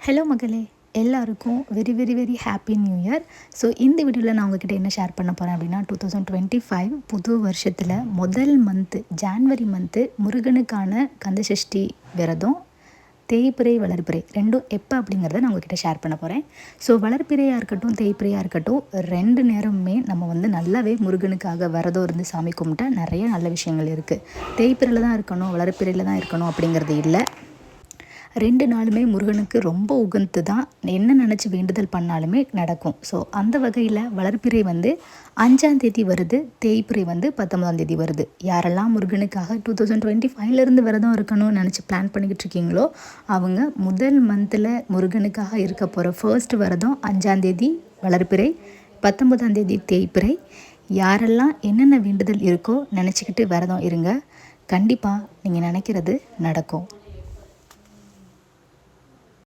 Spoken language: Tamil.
ஹலோ மகளே. எல்லாருக்கும் very very very happy new year so இந்த வீடியோவில் நான் உங்ககிட்ட என்ன ஷேர் பண்ண போகிறேன் அப்படின்னா டூ தௌசண்ட் டுவெண்ட்டி ஃபைவ் புது வருஷத்தில் முதல் மந்த்து ஜான்வரி மந்த்து முருகனுக்கான கந்தசஷ்டி விரதம் தேய்பிறை வளர்ப்பிறை ரெண்டும் எப்போ அப்படிங்கிறத நான் உங்ககிட்ட ஷேர் பண்ண போகிறேன் ஸோ வளர்ப்பிறையாக இருக்கட்டும் தேய்பிறையாக இருக்கட்டும் ரெண்டு நேரமுமே நம்ம வந்து நல்லாவே முருகனுக்காக விரதம் இருந்து சாமி கும்பிட்டா நிறைய நல்ல விஷயங்கள் இருக்குது தேய்பிறையில் தான் இருக்கணும் வளர்ப்பிறையில் தான் இருக்கணும் அப்படிங்கிறது இல்லை. ரெண்டு நாளுமே முருகனுக்கு ரொம்ப உகந்து தான் என்ன நினச்சி வேண்டுதல் பண்ணாலுமே நடக்கும். ஸோ அந்த வகையில் வளர்ப்பிறை வந்து அஞ்சாம் தேதி வருது தேய்பிறை வந்து பத்தொன்பதாம் தேதி வருது. யாரெல்லாம் முருகனுக்காக டூ தௌசண்ட் டுவெண்ட்டி ஃபைவ்லேருந்து விரதம் இருக்கணும்னு நினச்சி பிளான் பண்ணிக்கிட்டு இருக்கீங்களோ அவங்க முதல் மந்தில் முருகனுக்காக இருக்க போகிற ஃபர்ஸ்ட் விரதம் அஞ்சாந்தேதி வளர்ப்பிறை பத்தொன்பதாம் தேதி தேய்பிறை யாரெல்லாம் என்னென்ன வேண்டுதல் இருக்கோ நினச்சிக்கிட்டு விரதம் இருங்க. கண்டிப்பாக நீங்கள் நினைக்கிறது நடக்கும்.